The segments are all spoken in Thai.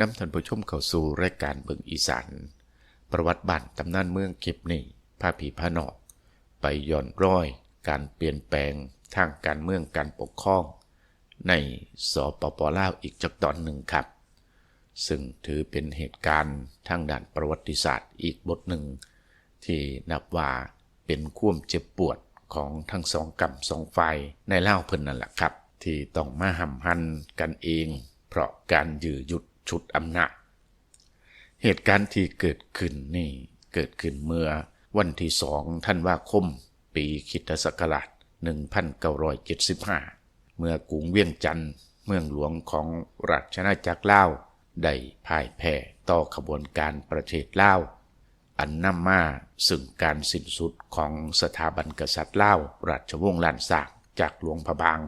นำท่านผู้ชมเข้าสู่รายการเบิงอีสานประวัติบ้านตำนานเมืองเก็บนี่ภาผีพระนอก ไปย้อนร้อย การเปลี่ยนแปลงทางการเมืองการปกครอง ในสปปลาวอีกจักตอนหนึ่งครับ ซึ่งถือเป็นเหตุการณ์ทางด้านประวัติศาสตร์อีกบทหนึ่ง ที่นับว่าเป็นความเจ็บปวดของทั้งสองกำสองฝ่ายในเล่าเพิ่นนั่นแหละครับ ที่ต้องมาหำหันกันเอง เพราะการยื้อยุด ชุดอำนาจ เหตุการณ์ที่เกิดขึ้นนี่เกิดขึ้นเมื่อวันที่สองธันว่าคม ปีคริดศักราช 1975 เมื่อกรุงเวียงจันทน์เมืองหลวงของราชอาจักรลาวได้พ่ายแพ้ต่อขบวนการประเทศลาวอันนำมาซึ่งการสิ้นสุดของสถาบันกษัตริย์ลาวราชวงศ์ลานสากจากหลวงพระบาง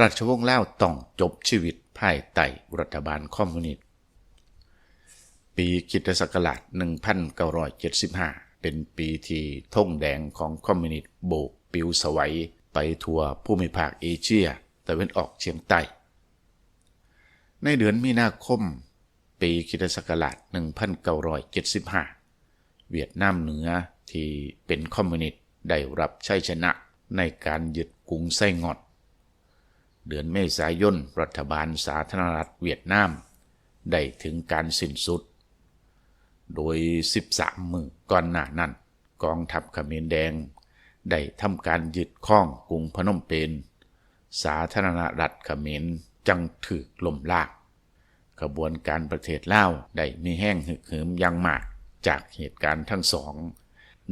ราชวงศ์ลาวต้องจบชีวิต ภายใต้รัฐบาลคอมมิวนิสต์ ปีคิตศักราช 1975 เป็นปีที่ธงแดงของคอมมิวนิสต์โบกปิวสวัยไปทั่วภูมิภาคเอเชียตะวันออกเฉียงใต้ ในเดือนมีนาคม ปีคิตศักราช 1975 เวียดนามเหนือที่เป็นคอมมิวนิสต์ได้รับชัยชนะในการยึดกรุงไส้งอด เดือนเมษายน รัฐบาลสาธารณรัฐเวียดนาม ได้ถึงการสิ้นสุด โดย 13 มือก่อนหน้านั้น กองทัพเขมรแดง ได้ทำการยึดข้องกรุงพนมเปญสาธารณรัฐเขมรจังถือล่มลากกระบวนการประเทศลาวได้มีแห้งหึกหืมอยังมากจากเหตุการณ์ทั้งสอง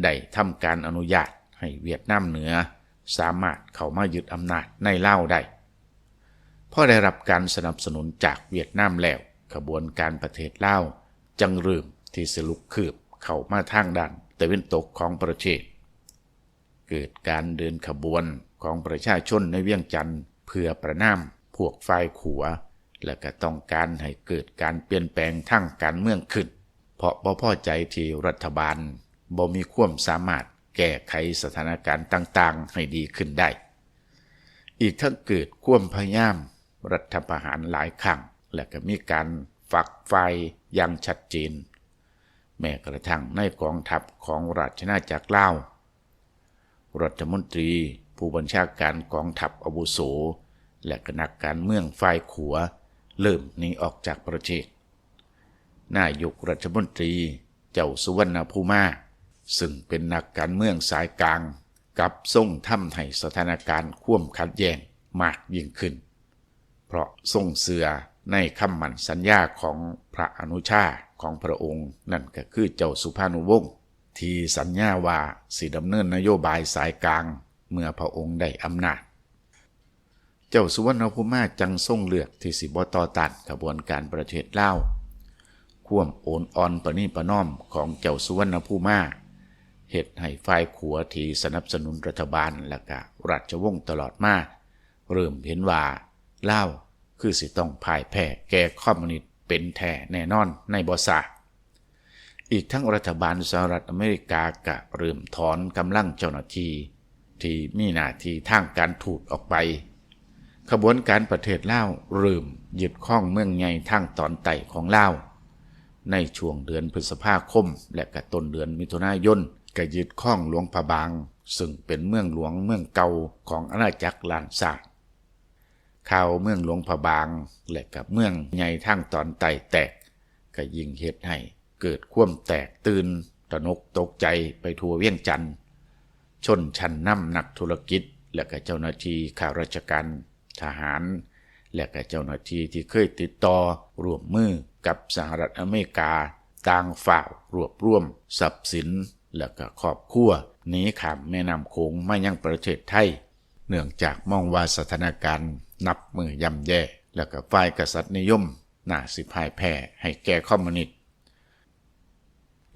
ได้ทำการอนุญาตให้เวียดนามเหนือ สามารถเข้ามายึดอำนาจในลาวได้ พอได้รับการสนับสนุนจากเวียดนามแล้วขบวนการประเทศลาวจังเริ่มที่สลุกคืบเข้ามาทางด้านตะวันตกของประเทศ เกิดการเดินขบวนของประชาชนในเวียงจันทร์เพื่อประนามพวกฝ่ายขัว และก็ต้องการให้เกิดการเปลี่ยนแปลงทางการเมืองขึ้น เพราะบ่พอใจที่รัฐบาลบ่มีความสามารถแก้ไขสถานการณ์ต่างๆ ให้ดีขึ้นได้ อีกทั้งเกิดความพยายาม รัฐประหารหลายครั้งและก็มีการฝักไฟอย่างชัดเจนแม้กระทั่งในกองทัพของราชนาจักรลารัฐมนตรีผู้บัญชาการกองทัพอาวุโส และคณะกการเมืองฝ่ายขัว เริ่มหนีออกจากประเทศนายกรัฐมนตรีเจ้าสุวรรณภูมา ซึ่งเป็นนักการเมืองสายกลาง กับส่งทำให้สถานการณ์คว่ำขัดแย้งมากยิ่งขึ้น เพราะทรงเสือในคำมั่นสัญญาของพระอนุชาของพระองค์นั่นก็คือเจ้าสุภานุวงศ์ที่สัญญาว่าสิดำเนินนโยบายสายกลางเมื่อพระองค์ได้อำนาจ เจ้าสุวรรณภูมิจังทรงเลือกที่สิบตอตัดขบวนการประเทศลาวข่วมโอนอ่อนปณีประนอมของเจ้าสุวรรณภูมิเหตุให้ฝ่ายขัวที่สนับสนุนรัฐบาลและก็ราชวงศ์ตลอดมาเริ่มเห็นว่าเล่า คือสิต้องพ่ายแพ้แก่คอมมิวนิสต์เป็นแท้แน่นอนในบอสาอีกทั้งรัฐบาลสหรัฐอเมริกากะเริ่มถอนกำลังเจ้าหน้าที่ที่มีหน้าที่ทางการถูดออกไป ขบวนการประเทศลาวเริ่มยึดข้องเมืองใหญ่ทางตอนใต้ของลาวในช่วงเดือนพฤษภาคม และกต้นเดือนมิถุนายนก็ยึดข้องหลวงพระบาง ซึ่งเป็นเมืองหลวงเมืองเก่าของอาณาจักรลานซา ข่าวเมืองหลวงพระบางและกับเมืองใหญ่ทางตอนใต้แตก ก็ยิ่งเหตุให้เกิดความแตกตื่นตนกตกใจไปทั่วเวียงจันทร์ชนชั้นนำหนักธุรกิจ และก็เจ้าหน้าที่ข้าราชการทหาร และก็เจ้าหน้าที่ที่เคยติดต่อร่วมมือกับสหรัฐอเมริกาต่างฝ่าวรวบรวม ทรัพย์สิน และก็ครอบครัวหนีข้ามแม่น้ำโขงมายังประเทศไทย เนื่องจากมองว่าสถานการณ์นับมือย่ำแย่ และก็ฝ่ายกษัตริย์นิยมน่าสิพ่ายแพ้ให้แก่คอมมิวนิสต์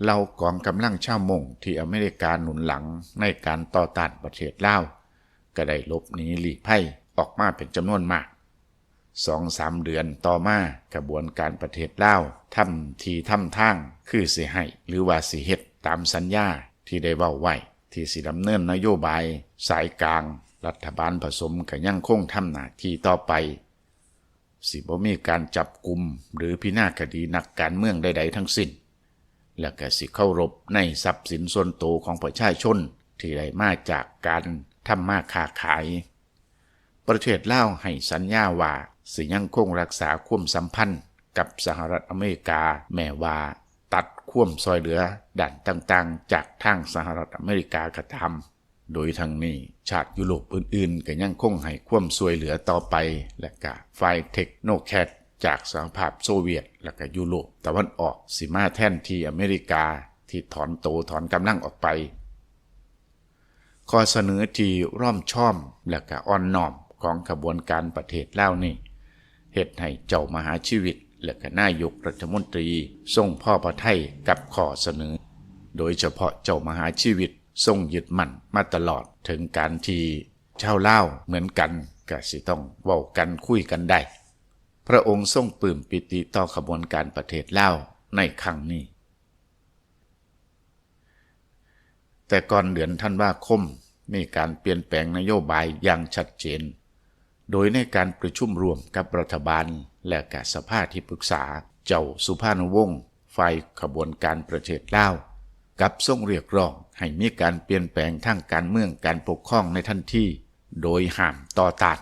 เรากองกำลังชาวมงที่อเมริกาหนุนหลังในการต่อต้านประเทศลาว ก็ได้ลบหนีหลีกภัยออกมาเป็นจำนวนมากสองสามเดือนต่อมากระบวนการประเทศลาวทำทีทำทางคือสิให้หรือว่าสิเฮ็ดตามสัญญาที่ได้เว้าไว้ที่สิดำเนินนโยบาย สายกลาง รัฐบาลผสมก็ยังคงทำหน้าที่ต่อไป สิบ่มีการจับกลุ่มหรือพินาศคดีนักการเมืองใด ๆ ทั้งสิ้น และก็สิเคารพในทรัพย์สินส่วนตัวของประชาชนที่ได้มาจากการทำมาค้าขาย ประเทศลาวให้สัญญาว่าสิยังคงรักษาความสัมพันธ์กับสหรัฐอเมริกาแม้ว่าตัดควมซอยเหลือด่านต่างๆ จากทางสหรัฐอเมริกากระทำ โดยทางนี้ชาติยุโรปอื่นๆ ก็ยังคงให้ความซวยเหลือต่อไป และก็ฝ่ายเทคโนแคดจากสหภาพโซเวียต และก็ยุโรปตะวันออกสิมาแท่นที่อเมริกาที่ถอนโตถอนกำลังออกไป ข้อเสนอที่ร่อมช่อม และก็อ่อนน้อมของขบวนการประเทศลาวนี่เหตุให้เจ้ามหาชีวิต และก็นายกรัฐมนตรีทรงพ่อประไทยกับข้อเสนอ โดยเฉพาะเจ้ามหาชีวิต ทรงยึดมั่นมาตลอดถึงการที่ชาวลาเหมือนกันก็สิต้องเว้ากันคุยกันได้ พระองค์ทรงปลื้มปิติต่อขบวนการประเทศลาในครั้งนี้ แต่ก่อนเดือนธันว่าคมมีการเปลี่ยนแปลงนโยบายอย่างชัดเจน โดยในการประชุมรวมกับรัฐบาลและกับสภาที่ปรึกษาเจ้าสุภานุวงศ์ฝ่ายขบวนการประเทศลากับทรงเรียกร้อง ให้มีการเปลี่ยนแปลงทางการเมืองการปกครองในทันทีโดยห้ามต่อต้าน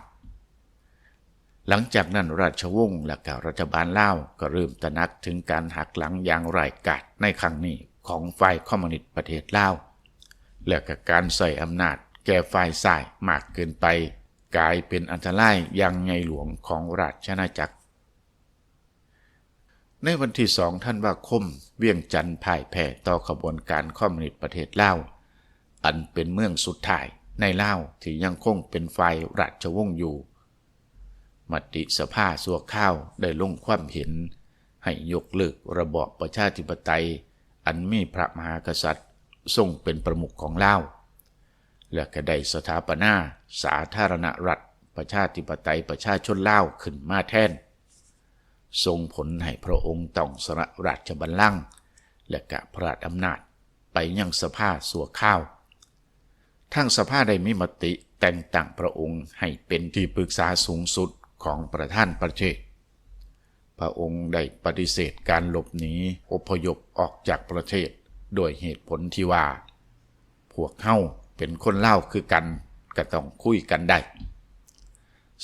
หลังจากนั้นราชวงศ์และกับรัฐบาลล่าก็เริ่มตระหนักถึงการหักหลังอย่างไร้กาจในครั้งนี้ของฝ่ายคอมมิวนิสต์ประเทศลาว และกับการใส่อำนาจแก่ฝ่ายซ้ายมากเกินไป กลายเป็นอันตรายอย่างใหญ่หลวงของราชอาณาจักร ในวันที่สองท่านวาคม เวียงจันทร์พ่ายแพ้ต่อขบวนการคอมมิวนิสต์ประเทศลาว อันเป็นเมืองสุดท้ายในลาวที่ยังคงเป็นฝ่ายราชวงศ์อยู่ มติสภาสัวข้าวได้ลงความเห็น ให้ยกเลิกระบอบประชาธิปไตย อันมีพระมหากษัตริย์ ทรงเป็นประมุขของลาว และก็ได้สถาปนาสาธารณรัฐประชาธิปไตยประชาชนลาวขึ้นมาแทน ทรงผลให้พระองค์ต้องสละราชบัลลังก์และกะพระราชอำนาจไปยังสภาสัวข้าว ทั้งสภาได้มีมติแต่งตั้งพระองค์ให้เป็นที่ปรึกษาสูงสุดของประธานประเทศ พระองค์ได้ปฏิเสธการหลบหนีอพยพออกจากประเทศโดยเหตุผลที่ว่า พวกเฮาเป็นคนเล่าคือกันก็ต้องคุยกันได้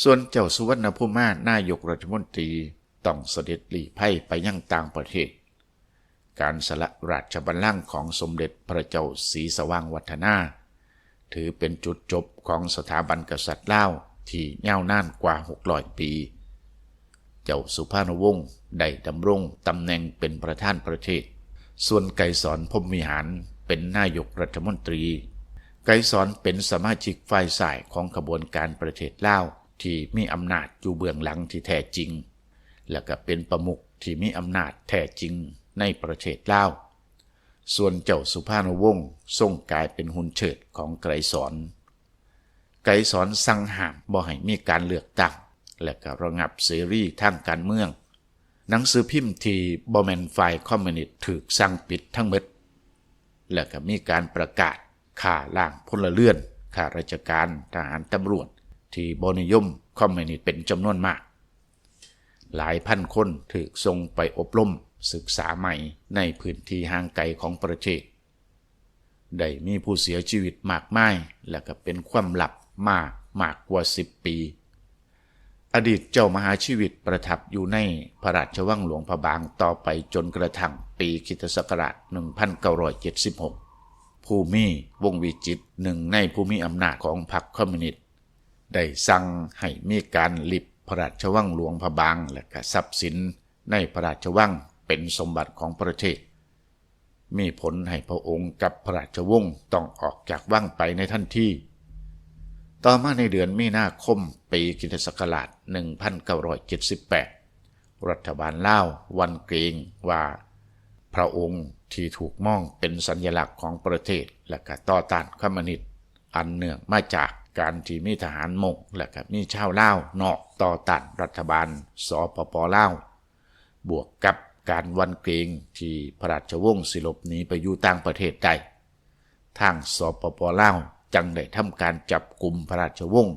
ส่วนเจ้าสุวรรณภูมานายกรัฐมนตรี ต้องเสด็จหลีภัยไปยังต่างประเทศ การสละราชบัลลังก์ของสมเด็จพระเจ้าศรีสว่างวัฒนา ถือเป็นจุดจบของสถาบันกษัตริย์เล่าที่ยาวนานกว่า 600 ปี เจ้าสุภาพนวงศ์ได้ดำรงตำแหน่งเป็นประธานประเทศ ส่วนไกรสอนพมวิหารเป็นนายกรัฐมนตรี ไกรสอนเป็นสมาชิกฝ่ายสายของขบวนการประเทศเล่าที่มีอำนาจอยู่เบื้องหลังที่แท้จริง และก็เป็นประมุขที่มีอำนาจแท้จริงในประเทศลาว ส่วนเจ้าสุภาพนวงศ์ทรงกลายเป็นหุ่นเชิดของไกรสอน ไกรสอนสั่งห้ามบ่ให้มีการเลือกตั้ง และก็ระงับเสรีทางการเมือง หนังสือพิมพ์ที่บอมแมนฝ่ายคอมมิวนิสต์ถูกสั่งปิดทั้งหมด และก็มีการประกาศข่าล่างพลเรือนข้าราชการทหารตำรวจ ที่บนิยมคอมมิวนิสต์เป็นจำนวนมาก หลายพันคนถูกส่งไปอบรมศึกษาใหม่ในพื้นที่ห่างไกลของประเทศ ได้มีผู้เสียชีวิตมากมาย และก็เป็นความหลับมากมากกว่า 10 ปี อดีตเจ้ามหาชีวิตประทับอยู่ในพระราชวังหลวงพระบางต่อไปจนกระทั่งปีคิตศักราช 1976ผู้มีวงวิจิตหนึ่งในผู้มีอำนาจของพรรคคอมมิวนิสต์ได้สั่งให้มีการลิบ พระราชวังหลวงพระบางและก็ทรัพย์สินในพระราชวังเป็นสมบัติของประเทศ มีผลให้พระองค์กับพระราชวงศ์ต้องออกจากวังไปในทันทีต่อมาในเดือนมีนาคมปีคริสตศักราช 1978 รัฐบาลล่าววันเกรงว่า พระองค์ที่ถูกมองเป็นสัญลักษณ์ของประเทศและก็ต่อต้านคอมมิวนิสต์อันเนื่องมาจาก การที่มีทหารมงและก็มีชาวลานอกต่อต้านรัฐบาลสปปเล่าบวกกับการวันเกรงที่พระราชวงศ์สิลบหนีไปอยู่ต่างประเทศได้ทางสปปเล่าจังได้ทำการจับกลุ่มพระราชวงศ์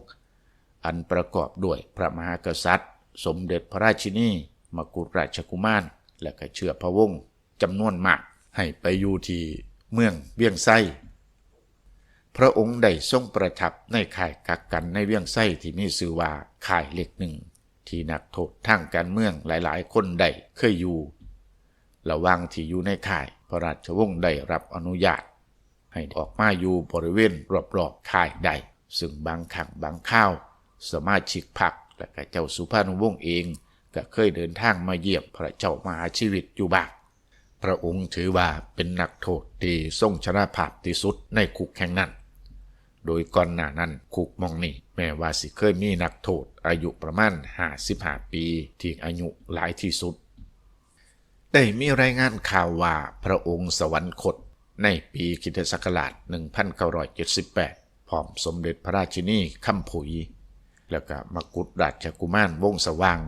อันประกอบด้วยพระมหากษัตริย์ สมเด็จพระราชินีมกุฎราชกุมาร และก็เชื้อพระวงศ์จำนวนมากให้ไปอยู่ที่เมืองเวียงไส้ พระองค์ได้ทรงประทับในข่ายกักกันในเวียงไส้ที่มีชื่อว่าข่ายเล็กหนึ่ง ที่นักโทษทางการเมืองหลายๆ คนได้เคยอยู่ ระว่างที่อยู่ในข่ายพระราชวงศ์ได้รับอนุญาต ให้ออกมาอยู่บริเวณรอบๆค่ายใด ซึ่งบางครั้งบางข้าว สมาชิกพรรคและกเจ้าสุภาพนุวงศ์เองก็เคยเดินทางมาเยี่ยมพระเจ้ามหาชีวิตอยู่บ้างพระองค์ถือว่าเป็นนักโทษที่ทรงชนะภาพที่สุดในคุกแห่งนั้น โดยก่อนหน้านั้นคุกมองนี่แม้ว่าสิเคยมีนักโทษอายุประมาณ55ปี ที่อายุหลายที่สุด ได้มีรายงานข่าวว่าพระองค์สวรรคตในปีคริสตศักราช1978 พร้อมสมเด็จพระราชินีคำผุย แล้วก็มกุฎราชกุมารวงศสว่าง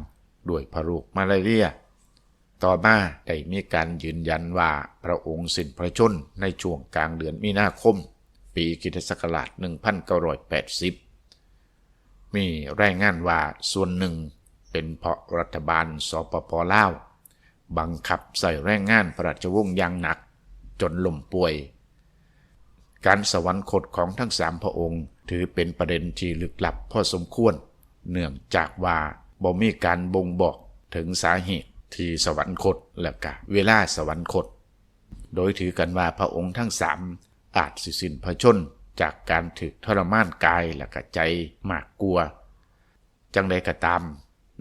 ด้วยพระโรคมาลาเรีย ต่อมาได้มีการยืนยันว่าพระองค์สิ้นพระชนในช่วงกลางเดือนมีนาคม ปีคริสตศักราช1980 มีรายงานว่าส่วนหนึ่งเป็นเพราะรัฐบาลสปปลาว บังคับใส่แรงงานพระราชวงศ์อย่างหนักจนล่มป่วย การสวรรคตของทั้งสามพระองค์ถือเป็นประเด็นที่ลึกลับพอสมควร เนื่องจากว่าบ่มีการบ่งบอกถึงสาเหตุที่สวรรคตและกะเวลาสวรรคต โดยถือกันว่าพระองค์ทั้งสาม อาจสิสิ้นพระชน จากการถึกทรมานกายและกะใจมากกลัว จังใดก็ตาม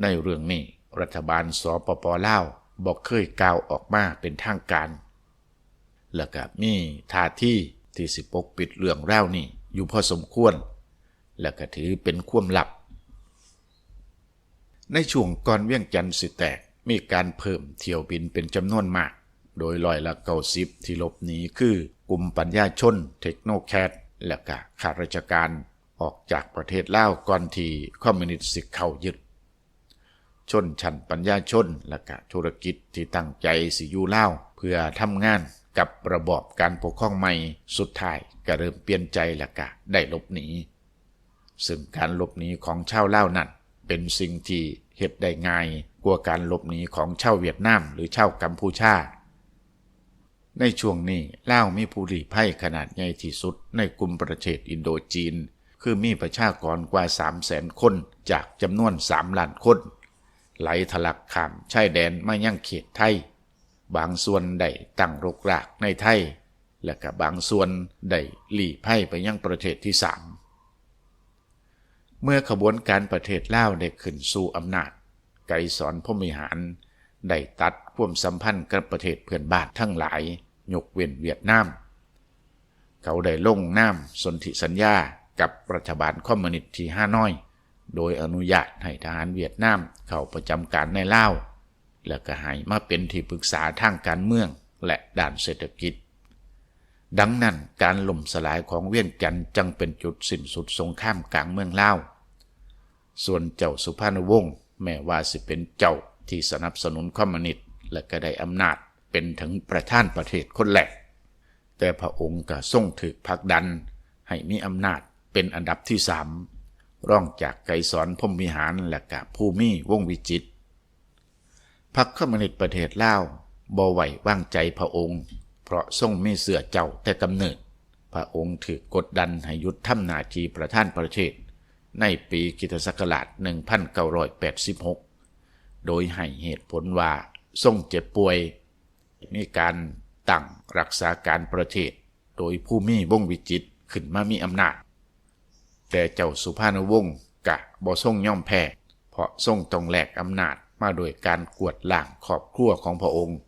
ในเรื่องนี้รัฐบาลสปปลาวบอกเคยกล่าวออกมาเป็นทางการ แล้วก็มีท่าที่ที่สิปกปิดเรื่องเล่านี่อยู่พอสมควร แล้วก็ถือเป็นความลับ ในช่วงก่อนเวียงจันทร์สิแตกมีการเพิ่มเที่ยวบินเป็นจำนวนมาก โดยลอยละเก้าสิบที่ลบหนีคือ กลุ่มปัญญาชน เทคโนแคดและก็ข้าราชการออกจากประเทศลาวก่อนที่คอมมิวนิสต์สิเข้ายึด ชนชั้นปัญญาชนและก็ธุรกิจที่ตั้งใจสิอยู่ลาวเพื่อทำงานกับระบอบการปกครองใหม่สุดท้ายก็เริ่มเปลี่ยนใจและก็ได้หลบหนี ซึ่งการหลบหนีของชาวลาวนั้นเป็นสิ่งที่เฮ็ดได้ง่ายกว่าการหลบหนีของชาวเวียดนามหรือชาวกัมพูชา ในช่วงนี้ลาวมีผู้หลี้ภัยขนาดใหญ่ที่สุดในกลุ่มประเทศอินโดจีน คือมีประชากรกว่า 3 0 0แสนคนจากจำนวน 3 ล้านคน ไหลทะลักข้ามชายแดนมายังเขตไทย บางส่วนได้ตั้งรกรากในไทย และก็บบางส่วนได้หลี้ภัยไปยังประเทศที่สามเมื่อขบวนการประเทศลาวได้ขึ้นสู่อำนาจ ไกรสอนพมิหาร ได้ตัดความสัมพันธ์กับประเทศเพื่อนบ้านทั้งหลาย ยกเว้นเวียดนาม เขาได้ลงนามสนธิสัญญากับรัฐบาลคอมมิวนิสต์ที่ฮานอย โดยอนุญาตให้ทหารเวียดนามเข้าประจำการในลาว และก็ให้มาเป็นที่ปรึกษาทางการเมืองและด้านเศรษฐกิจ ดังนั้นการล่มสลายของเวียงจันทร์จึงเป็นจุดสิ้นสุดสงครามกลางเมืองลาว ส่วนเจ้าสุภาณวงศ์แม้ว่าสิเป็นเจ้าที่สนับสนุนคอมมิวนิสต์และก็ได้อำนาจ เป็นถึงประธานประเทศคนแรก แต่พระองค์ก็ทรงถึกผลักดัน ให้มีอำนาจเป็นอันดับที่สามร่องจากไกรสอนพมวิหารและกะภูมิวงวิจิตพรรคคอมมิวนิสต์ประเทศลาวบ่ไหววางใจพระองค์ เพราะทรงไมีเสือเจ้าแต่กำเนิด พระองค์ถือกดดันให้หยุดทำหนาทีประธานประเทศ ในปีคริตศักราช 1986 โดยให้เหตุผลว่าทรงเจ็บป่วย มีการตั้งรักษาการประเทศ โดยผู้มีวงวิจิตขึ้นมามีอำนาจ แต่เจ้าสุภาณวงศ์กะบ่ทรงย่อมแพ้เพราะทรงต้องแหลกอำนาจมาโดยการกวดล้างครอบครัวของพระองค์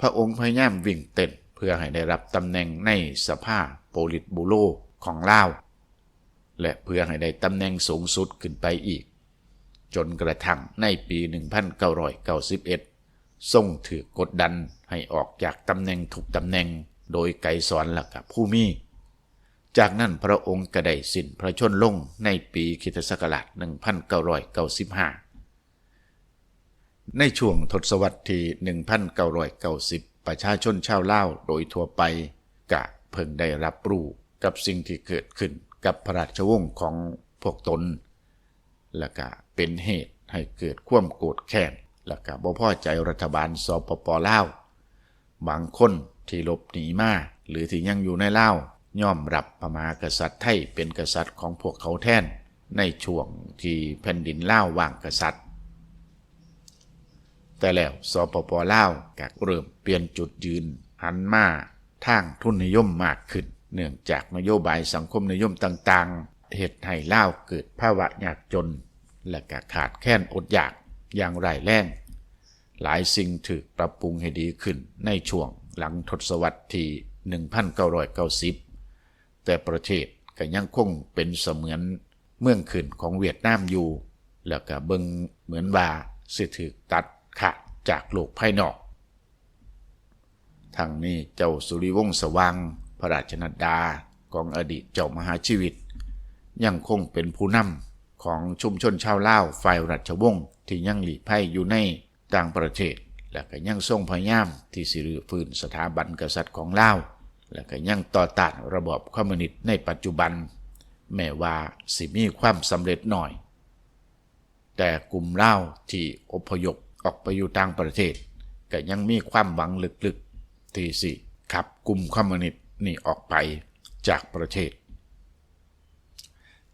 พระองค์พยายามวิ่งเต้นเพื่อให้ได้รับตำแหน่งในสภาโปลิตบูโรของลาว และเพื่อให้ได้ตำแหน่งสูงสุดขึ้นไปอีก จนกระทั่งในปี 1991 ทรงถือกดดันให้ออกจากตำแหน่งทุกตำแหน่งโดยไกรสอนและกับผู้มี จากนั้นพระองค์ก็ได้สิ้นพระชนลงในปีคิตศักราช1995 ในช่วงทศวรรษที่ 1990 ประชาชนชาวลาวโดยทั่วไปกะเพิ่งได้รับรู้กับสิ่งที่เกิดขึ้นกับพระราชวงศ์ของพวกตน แล้วก็เป็นเหตุให้เกิดความโกรธแค้น แล้วก็บ่พอใจรัฐบาลสปปลาวบางคนที่หลบหนีมาหรือที่ยังอยู่ในลาวยอมรับพระมหากษัตริย์ไทยเป็นกษัตริย์ของพวกเขาแทน ในช่วงที่แผ่นดินลาวว่างกษัตริย์ แต่แล้วสปปลาวก็เริ่มเปลี่ยนจุดยืนหันมาทางทุนนิยมมากขึ้น เนื่องจากนโยบายสังคมนิยมต่างๆเหตุให้ลาวเกิดภาวะยากจน และกขาดแคลนอดอยากอย่างไรายแรง หลายสิ่งถูกปรับปรุงให้ดีขึ้นในช่วงหลังทศวรรษที่ 1990 แต่ประเทศก็ยังคงเป็นเสมือนเมืองขึ้นของเวียดนามอยู่ แล้วก็เบิงเหมือนว่าสิถูกตัดขาดจากโลกภายนอกทางนี้เจ้าสุริวงศ์สว่างพระราชนัดดาของอดีตเจ้ามหาชีวิต ยังคงเป็นผู้นำของชุมชนชาวลาวฝ่ายรัชวงศ์ที่ยังหลีกภัยอยู่ใน ต่างประเทศ และก็ยังทรงพยายามที่สิรื้อฟื้นสถาบันกษัตริย์ของลาว และก็ยังต่อต้านระบอบคอมมิวนิสต์ในปัจจุบัน แม้ว่าสิมีความสำเร็จหน่อย แต่กลุ่มเล่าวที่อพยพออกไปอยู่ต่างประเทศ ก็ยังมีความหวังลึกๆที่สิขับกลุ่มคอมมิวนิสต์นี่ออกไปจากประเทศ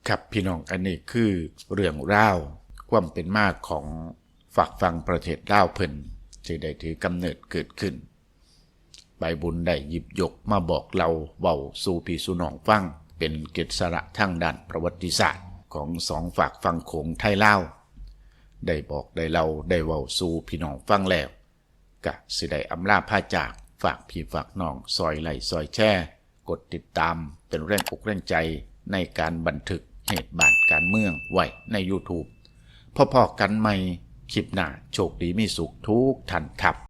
ครับพี่น้องอันนี้คือเรื่องเล่าวความเป็นมากของ ฝากฟังประเทศลาวเพิ่นที่ได้ถือกำเนิดเกิดขึ้น ใบบุญได้หยิบยกมาบอกเราเบาสู่พี่สู่น้องฟัง เป็นเกตสระทางด้านประวัติศาสตร์ของสองฝากฟังโขงไทยลาวได้บอกได้เราได้เว้าสู่พี่น้องฟังแล้วกะสิได้อำลาพาจากฝากพี่ฝากน้องซอยไหลซอยแช่ กดติดตามเป็นแรงอกแรงใจในการบันทึกเหตุบาทการเมืองไว้ใน YouTube พอๆกันใหม่ คลิปหน้าโชคดีมีสุขทุกท่านครับ